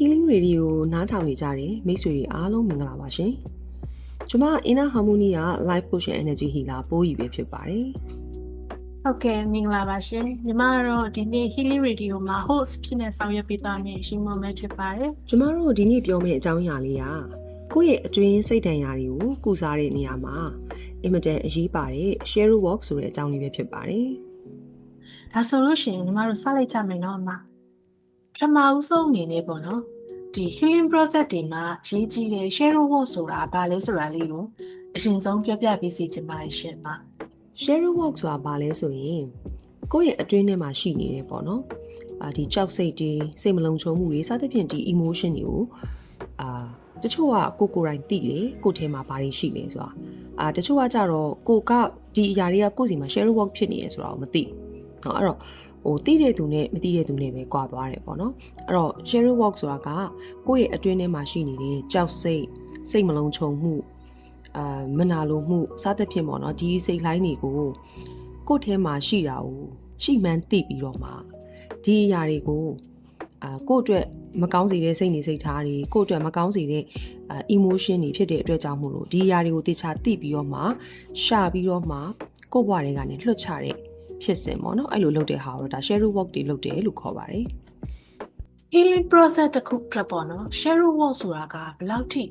Healing Radio နားထောင်နေကြတဲ့မိတ်ဆွေတွေအားလုံးမင်္ဂလာပါရှင်။ကျွန်မ Inner Harmony က Life Coach and Energy Healer ပိုးကြီးပဲဖြစ်ပါတယ်ဟုတ်ကဲ့မင်္ဂလာပါရှင်ညီမကတော့ဒီနေ့ Healing Radio မှာ host ဖြစ်နေဆောင်ရွက်ပေးသွားမယ့်ရှင်မမဲဖြစ်ပါတယ်။ကျွန်မတို့ဒီနေ့ပြောမယ့်အကြောင်းအရာလေးကကိုယ့်ရဲ့အတွင်းစိတ်တန်ရာတွေကိုကုစားတဲ့နေရာမှာအင်မတန်အရေးပါတဲ့ Share Walk ဆိုတဲ့အကြောင်းလေးပဲဖြစ်ပါတယ်ဒါဆိုလို့ရှိရင်ညီမတို့စလိုက်ကြမယ်နော်အမပ ထမဦးဆုံးအနေနဲ့ပေါ့နော်ဒီ healing process တွေမှာအရေးကြီးတဲ့ share work ဆိုတာဘာလဲဆိုတာလေးကိုအရင်ဆုံးပြောပြပေးစီချင်ပါတယ်ရှင်အမ ။ Share Walk ဆိုတာဘာလဲဆိုရင်ကိုယ့်ရဲ့အတွင်းထဲမှာရှိနေတယ်ပေါ့နော်။အာဒီကြောက်စိတ်တွေစိတ်မလုံခြုံမှုတွေစသဖြင့်ဒီ emotion တွေကိုအာတချို့ကကိုကိုယ်တိုင်သိတယ်ကိုယ်ထဲမှာဘာတွေရှိလဲဆိုတာအာတချို့ကကြတော့ကိုကဒီအရာတွေကကိုယ့်စီမှာ share work ဖြစ်နေရဆိုတာကိုမသိဘူးเนาะအဲ့တော့ ဟိုသိတဲ့သူနဲ့မသိတဲ့သူနဲ့ပဲကြွာသွားတယ်ပေါ့နော်အဲ့တော့ share work ဆိုတာကကိုယ့်ရဲ့အတွင်းထဲမှာရှိနေတဲ့ကြောက်စိတ်စိတ်မလုံခြုံမှုအာမနာလိုမှုစသဖြင့်ပေါ့နော်ဒီစိတ်လှိုင်းတွေကိုကိုယ့်ထဲမှာရှိတာကိုရှိမှန်းသိပြီးတော့မှဒီအရာတွေကိုအာကိုယ့်အတွက်မကောင်းစေတဲ့စိတ်နေစိတ်ထားတွေကိုယ့်အတွက်မကောင်းစေတဲ့အာ emotion တွေဖြစ်တဲ့အတွက်ကြောင့်မို့လို့ဒီအရာတွေကိုတေချာသိပြီးတော့မှရှာပြီးတော့မှကိုယ့်ဘဝတွေကနေလွှတ်ချတဲ့ ဖြစ်စဉ်ပေါ့နော်အဲ့လိုလုပ်တဲ့ဟာတော့ဒါ share work တွေလုပ်တယ်လို့ခေါ်ပါတယ် healing process တစ်ခုအတွက်ပေါ့နော် share work ဆိုတာကဘယ်လောက်ထိ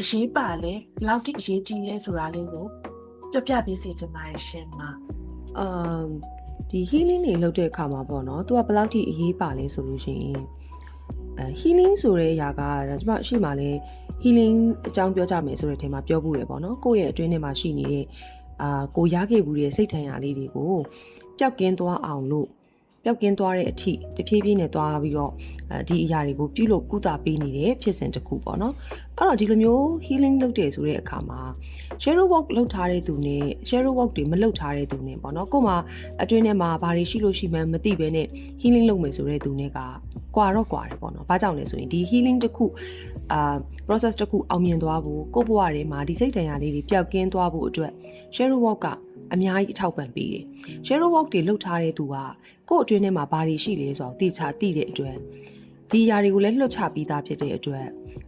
အရေးပါလဲဘယ်လောက်ထိအရေးကြီးလဲဆိုတာလေးကိုပြောပြပေးစီချင်ပါတယ်ရှင်အမအမ်ဒီ healing တွေလုပ်တဲ့အခါမှာပေါ့နော်သူကဘယ်လောက်ထိအရေးပါလဲဆိုလို့ရှိရင်အဲ healing ဆိုတဲ့အရာကကျွန်မအရှိမှလဲ healing အကြောင်းပြောကြမယ်ဆိုတဲ့အချိန်မှာပြောဖို့ရပေါ့နော်ကိုယ့်ရဲ့အတွင်းထဲမှာရှိနေတဲ့ အာကိုရခဲ့ဘူးတဲ့စိတ်ထန်ရာလေးတွေကိုပျောက်ကင်းသွားအောင်လို့ ပျောက်ကင်းသွားတဲ့အထိတဖြည်းဖြည်းနဲ့သွားပြီးတော့အဲဒီအရာတွေကိုပြုလုပ်ကုသပေးနေတဲ့ဖြစ်စဉ်တစ်ခုပေါ့နော်အဲ့တော့ဒီလိုမျိုး healing လုပ်တယ်ဆိုတဲ့အခါမှာ share work လုပ်ထားတဲ့သူနဲ့ share work တွေမလုပ်ထားတဲ့သူနဲ့ပေါ့နော်ကို့မှာအတွင်းထဲမှာဘာတွေရှိလို့ရှိမှန်းမသိဘဲနဲ့ healing လုပ်မယ်ဆိုတဲ့သူနဲ့ကကွာတော့ကွာတယ်ပေါ့နော်။ဘာကြောင့်လဲဆိုရင်ဒီ healing တစ်ခုအာ process တစ်ခုအောင်မြင်သွားဖို့ကိုယ့်ဘဝထဲမှာဒီစိတ်တန်ရာလေးတွေပျောက်ကင်းသွားဖို့အတွက် share work က အများကြီးအထောက်ပံ့ပေးတယ်။ share work တွေလုပ်ထားတဲ့သူကကိုယ့်အတွင်းထဲမှာဘာတွေရှိလဲဆိုတော့သိချာသိတဲ့အတွက်ဒီຢာတွေကိုလည်းလွှတ်ချပြီးသားဖြစ်တဲ့အတွက်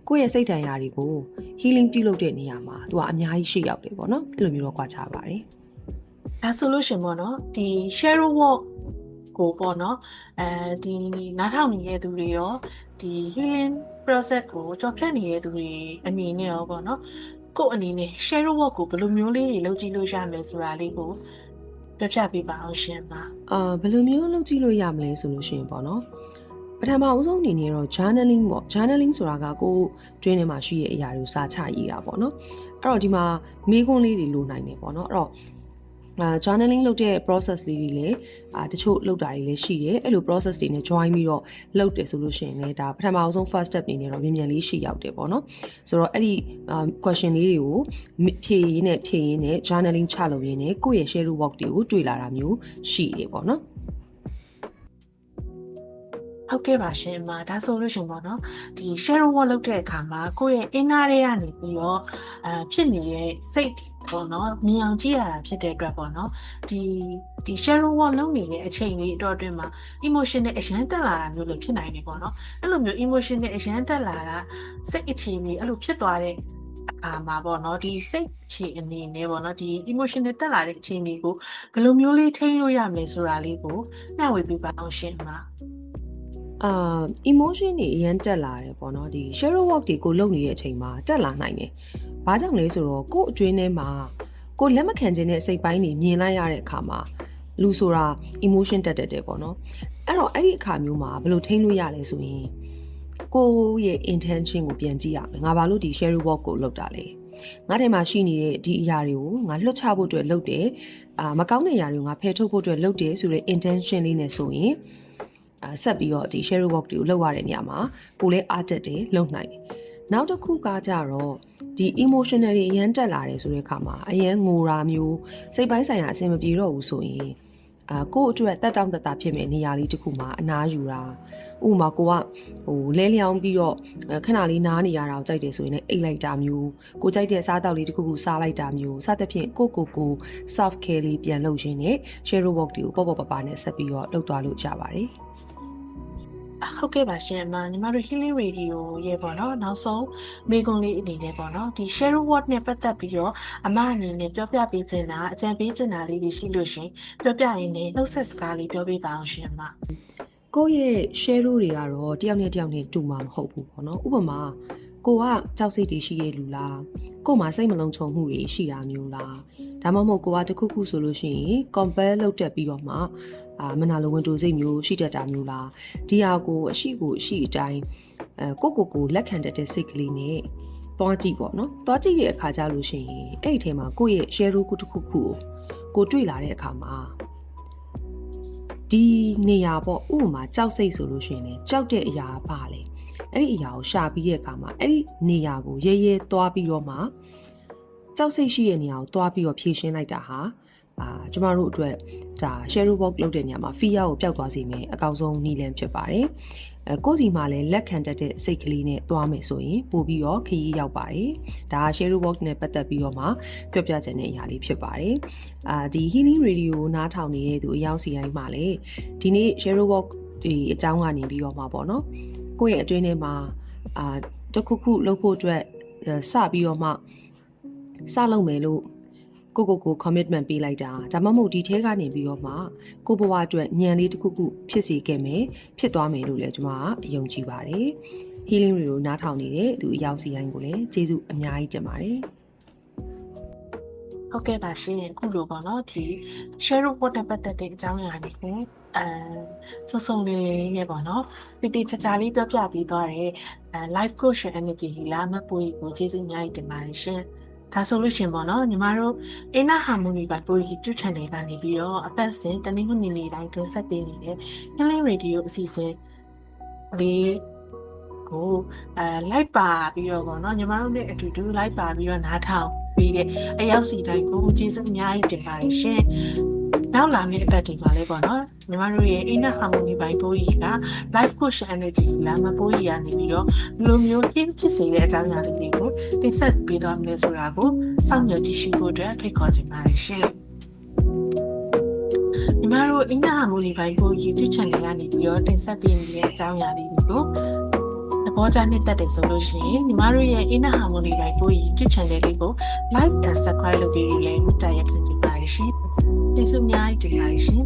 ကိုယ့်ရဲ့စိတ်တန်ရာတွေကို healing ပြုလုပ်တဲ့နေရာမှာသူကအများကြီးရှိရောက်တယ်ပေါ့နော်အဲ့လိုမျိုးတော့ကြွားချပါတယ်ဒါဆိုလို့ရှရင်ပေါ့နော်ဒီ share walk ကိုပေါ့နော်အဲဒီနားထောင်နေတဲ့သူတွေရောဒီ healing process ကိုကြော်ဖြတ်နေတဲ့သူတွေအနေနဲ့ရောပေါ့နော် ကို့အနေနဲ့ share walk ကိုဘယ်လိုမျိုးလေးတွေလုပ်ကြည့်လို့ရမလဲဆိုတာလေးကိုပြပြပေးပါအောင်ရှင်ပါအာဘယ်လိုမျိုးလုပ်ကြည့်လို့ရမလဲဆိုလို့ရှိရင်ပေါ့နော်ပထမအဆုံးအနေနဲ့တော့ journaling ပေါ့ journaling ဆိုတာကကိုယ်တွင်းထဲမှာရှိတဲ့အရာတွေကိုစာချရေးတာပေါ့နော်အဲ့တော့ဒီမှာမေးခွန်းလေးတွေလိုနိုင်တယ်ပေါ့နော်အဲ့တော့ အာ journaling လုပ်တဲ့ process လေးတွေလည်းအာတချို့လုပ်တာတွေလည်းရှိတယ်အဲ့လို process တွေနဲ့ join ပြီးတော့လုပ်တယ်ဆိုလို့ရှိရင်လည်းဒါပထမအဆုံး first step အနေနဲ့တော့မြန်မြန်လေးရှိရောက်တယ်ပေါ့နော်ဆိုတော့အဲ့ဒီအာ question လေးတွေကိုဖြေရင်းနဲ့ဖြေရင်းနဲ့ journaling ချလုပ်ရင်းနဲ့ကိုယ့်ရဲ့ share work တွေကိုတွေ့လာတာမျိုးရှိတယ်ပေါ့နော်ဟုတ်ကဲ့ပါရှင်ပါဒါဆိုလို့ရှရင်ပေါ့နော်ဒီ share walk လုပ်တဲ့အခါမှာကိုယ့်ရဲ့ inner တွေကနေပြီးတော့အဲဖြစ်နေတဲ့စိတ် ပေါ့နော်မြင်အောင်ကြည့်ရတာဖြစ်တဲ့အတွက်ပေါ့နော်ဒီဒီ share walk လုပ်နေတဲ့အချိန်လေးအတွက်အတွင်းမှာ emotion နဲ့အရန်တက်လာတာမျိုးလည်းဖြစ်နိုင်တယ်ပေါ့နော်အဲ့လိုမျိုး emotion နဲ့အရန်တက်လာတာစိတ်အခြေအနေအဲ့လိုဖြစ်သွားတဲ့အခါမှာပေါ့နော်ဒီစိတ်အခြေအနေနဲ့ပေါ့နော်ဒီ emotion နဲ့တက်လာတဲ့အခြေအနေကိုဘယ်လိုမျိုးလေးထိန်းလို့ရမလဲဆိုတာလေးကိုမျှဝေပေးပါအောင်ရှင်ပါအာ emotion တွေအရင်တက်လာတယ်ပေါ့နော်ဒီ share work တွေကိုလုပ်နေတဲ့အချိန်မှာတက်လာနိုင်တယ်။ ဘာကြောင့်လဲဆိုတော့ကို့အတွင်းထဲမှာကိုလက်မခံခြင်းတဲ့စိတ်ပိုင်းတွေမြင်လိုက်ရတဲ့အခါမှာလူဆိုတာ emotion တက်တက်တယ်ပေါ့နော်။အဲ့တော့အဲ့ဒီအခါမျိုးမှာဘယ်လိုထိန်းလို့ရလဲဆိုရင်ကိုယ့်ရဲ့ intention ကိုပြန်ကြည့်ရမယ်။ငါဘာလို့ဒီ share work ကိုလုပ်တာလဲ။ငါထဲမှာရှိနေတဲ့ဒီအရာတွေကိုငါလွတ်ချဖို့အတွက်လုပ်တယ်။အာမကောင်းတဲ့အရာတွေကိုငါဖယ်ထုတ်ဖို့အတွက်လုပ်တယ်ဆိုတဲ့ intention လေးနဲ့ဆိုရင်အာဆက်ပြီးတော့ဒီ share work တွေကိုလုပ်ရတဲ့နေရာမှာကိုလည်းအားတက်တယ်လုပ်နိုင်တယ်။ နောက်တစ်ခုကကြတော့ဒီ emotional တွေအရန်တက်လာတယ်ဆိုတဲ့အခါမှာအရန်ငိုတာမျိုးစိတ်ပိုင်းဆိုင်ရာအဆင်မပြေတော့ဘူးဆိုရင်အာကိုယ့်အတွက်တက်တောင့်တက်တာဖြစ်မဲ့နေရာလေးတစ်ခုမှာအနားယူတာဥပမာကိုကဟိုလဲလျောင်းပြီးတော့အဲခဏလေးနားနေရတာကိုကြိုက်တယ်ဆိုရင်လည်းအိတ်လိုက်တာမျိုးကိုကြိုက်တဲ့စားတောက်လေးတစ်ခုခုစားလိုက်တာမျိုးစသဖြင့်ကိုကိုကို soft care လေးပြန်လုပ်ရင်းနဲ့ share work တွေကိုပေါ့ပေါ့ပပနဲ့ဆက်ပြီးတော့လုပ်သွားလို့ကြပါတယ် ဟုတ်ကဲ့ပါရှင်အမညီမတို့ Healing Radio ရဲ့ပေါ့နော်နောက်ဆုံးမိကုံးလေးအနေနဲ့ပေါ့နော်ဒီ Share Word နဲ့ပတ်သက်ပြီးတော့အမအနေနဲ့ပြောပြပေးချင်တာအကြံပေးချင်တာလေးတွေရှိလို့ရှင်ပြောပြရင်းနဲ့နှုတ်ဆက်စကားလေးပြောပြပါအောင်ရှင်အမကိုယ့်ရဲ့ share တွေကတော့တယောက်နဲ့တယောက်နဲ့တူမှာမဟုတ်ဘူးပေါ့နော်ဥပမာ ကိုကကြောက်စိတ်တွေရှိရဲ့လူလားကို့မှာစိတ်မလုံးချုံမှုတွေရှိတာမျိုးလားဒါမှမဟုတ်ကိုကတခုခုဆိုလို့ရှိရင် compare လုပ်တက်ပြီးတော့မှအာမနာလိုဝင်တူစိတ်မျိုးရှိတတ်တာမျိုးလားဒီဟာကိုအရှိကိုအရှိအတိုင်းအဲကိုကိုကိုလက်ခံတတ်တဲ့စိတ်ကလေးနဲ့သွားကြည့်ပေါ့နော်သွားကြည့်တဲ့အခါကျလို့ရှိရင်အဲ့ဒီထဲမှာကိုယ့်ရဲ့ share ကိုတစ်ခုခုကိုကိုတွေ့လာတဲ့အခါမှာဒီနေရာပေါ့ဥပမာကြောက်စိတ်ဆိုလို့ရှိရင်လည်းကြောက်တဲ့အရာကပါလေ အဲ့ဒီအရာကိုရှာပြီးတဲ့အခါမှာအဲ့ဒီနေရာကိုရဲရဲသွားပြီးတော့မှကြောက်စိတ်ရှိတဲ့နေရာကိုသွားပြီးတော့ဖြည့်ရှင်းလိုက်တာဟာအာကျမတို့အတွက်ဒါ share box လုပ်တဲ့နေရာမှာ fear ကိုပျောက်သွားစေမယ်အကောင်းဆုံးနည်းလမ်းဖြစ်ပါတယ်အဲကိုယ့်စီမှာလည်းလက်ခံတတ်တဲ့စိတ်ကလေးနဲ့သွားမယ်ဆိုရင်ပို့ပြီးတော့ခရီးရောက်ပါတယ်ဒါ share box နဲ့ပတ်သက်ပြီးတော့မှပြောပြချင်တဲ့အရာလေးဖြစ်ပါတယ်အာဒီ healing radio ကိုနားထောင်နေတဲ့သူအယောက်စီတိုင်းမှာလည်းဒီနေ့ share walk ဒီအကြောင်းကနေပြီးတော့မှာပေါ့နော် ကိုယ့်ရဲ့အတွင်းထဲမှာအာတစ်ခုခုလုပ်ဖို့အတွက်အဲစပြီးတော့မှစလုပ်မယ်လို့ကိုကိုကို commitment ပေးလိုက်တာဒါမှမဟုတ်ဒီထဲကနေပြီးတော့မှကိုဘဝအတွက်ညံလေးတစ်ခုခုဖြစ်စေခဲ့မယ်ဖြစ်သွားမယ်လို့လည်းကျွန်မကယုံကြည်ပါတယ် healing radio နားထောင်နေတဲ့သူအယောက်စီတိုင်းကိုလည်းကျေးဇူးအများကြီးတင်ပါတယ် ဟုတ်ကဲ့ပါရှင်အခုလိုပေါ့နော်ဒီ share word နဲ့ပတ်သက်တဲ့အကြောင်းအရာတွေကိုအဲစုံစုံလေးနဲ့ပေါ့နော်ပြပြချာချာလေးပြောပြပြီးသွားတယ်အဲ life coach energy လာမပွေကိုကျေးဇူးအများကြီးတင်ပါတယ်ရှင်ဒါဆိုလို့ရှင်ပေါ့နော်ညီမတို့ Inner Harmony by Boy YouTube channel ကနေပြီးတော့အပတ်စဉ်တနင်္ဂနွေနေ့တိုင်းတင်ဆက်ပေးနေတဲ့ Healing Radio အစီအစဉ်လေးကိုအဲ live ပါပြီးတော့ပေါ့နော်ညီမတို့နဲ့အတူတူ live ပါပြီးတော့နားထောင် ပြီးတဲ့အရောက်စီတိုင်းကိုကျေးဇူးအများကြီးတင်ပါတယ်ရှင်နောက်လာမယ့်အပတ်ဒီမှာလည်းပေါ့နော်ညီမတို့ရဲ့ Inner Harmony by Boy က Life Coach Energy လာမပိုးရနေပြီးတော့ဒီလိုမျိုးပြင်းဖြစ်စေတဲ့အကြောင်းအရာလေးတွေကိုတင်ဆက်ပေးသွားမယ်ဆိုတာကိုစောင့်မျှော်ကြည့်ရှုဖို့အတွက်ဖိတ်ခေါ်ချင်ပါတယ်ရှင်ညီမတို့ Inner Harmony by Boy YouTube channel ကနေပြီးတော့တင်ဆက်ပေးနေတဲ့အကြောင်းအရာလေးတွေကိုသ ဘောကျနှစ်သက်တယ်ဆိုလို့ရှိရင်ညီမတို့ရဲ့ Inner Harmony by Boy YouTube channel လေးကို like and subscribe လုပ်ပြီးရင်မြတ်ရခံချင်ပါတယ်ရှင်ကျေးဇူးအများကြီးတင်ပါတယ်ရှင်